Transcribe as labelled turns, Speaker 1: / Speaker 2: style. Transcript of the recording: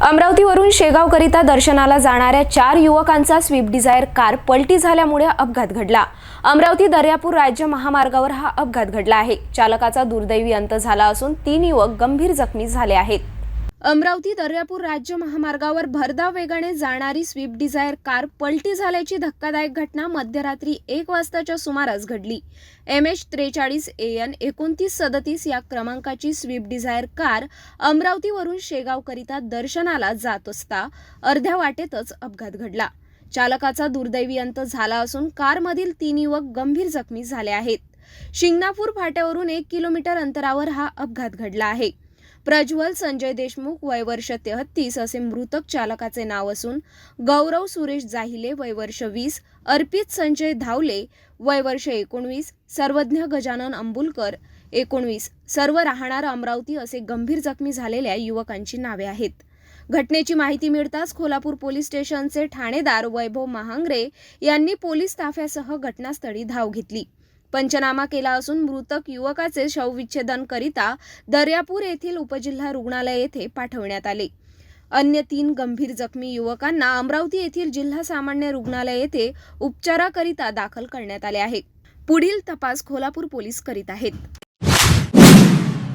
Speaker 1: अमरावतीवरून शेगावकरिता दर्शनाला जाणाऱ्या चार युवकांचा स्विफ्ट डिझायर कार पलटी झाल्यामुळे अपघात घडला. अमरावती दर्यापूर राज्य महामार्गावर हा अपघात घडला आहे. चालकाचा दुर्दैवी अंत झाला असून तीन युवक गंभीर जखमी झाले आहेत. अमरावती दर्यापूर राज्य महामार्गावर भरधाव वेगाने जाणारी स्विफ्ट डिझायर कार पलटी झाल्याची धक्कादायक घटना मध्यरात्री एक वाजताच्या सुमारास घडली. एम एच त्रेचाळीस ए एन एकोणतीस सदतीस या क्रमांकाची स्विफ्ट डिझायर कार अमरावतीवरून शेगावकरिता दर्शनाला जात असता अर्ध्या वाटेतच अपघात घडला. चालकाचा दुर्दैवी अंत झाला असून कारमधील तीन युवक गंभीर जखमी झाले आहेत. शिंगणापूर फाट्यावरून एक किलोमीटर अंतरावर हा अपघात घडला आहे. प्रज्वल संजय देशमुख वय वर्ष तेहत्तीस असे मृतक चालकाचे नाव असून गौरव सुरेश जाहिले वय वर्ष वीस अर्पित संजय धावले वय वर्ष एकोणवीस सर्वज्ञ गजानन अंबुलकर एकोणवीस. सर्व राहणार अमरावती असे गंभीर जखमी झालेल्या युवकांची नावे आहेत. घटनेची माहिती मिळताच कोल्हापूर पोलीस स्टेशनचे ठाणेदार वैभव महांगरे यांनी पोलीस ताफ्यासह घटनास्थळी धाव घेतली. पंचनामा केला असून मृतक युवकाचे शवविच्छेदन करिता दर्यापूर येथील उपजिल्हा रुग्णालय येथे पाठवण्यात आले. अन्य तीन गंभीर जखमी युवकांना अमरावती येथील जिल्हा सामान्य रुग्णालय येथे उपचाराकरिता दाखल करण्यात आले आहे. पुढील तपास कोल्हापूर पोलीस करीत आहेत.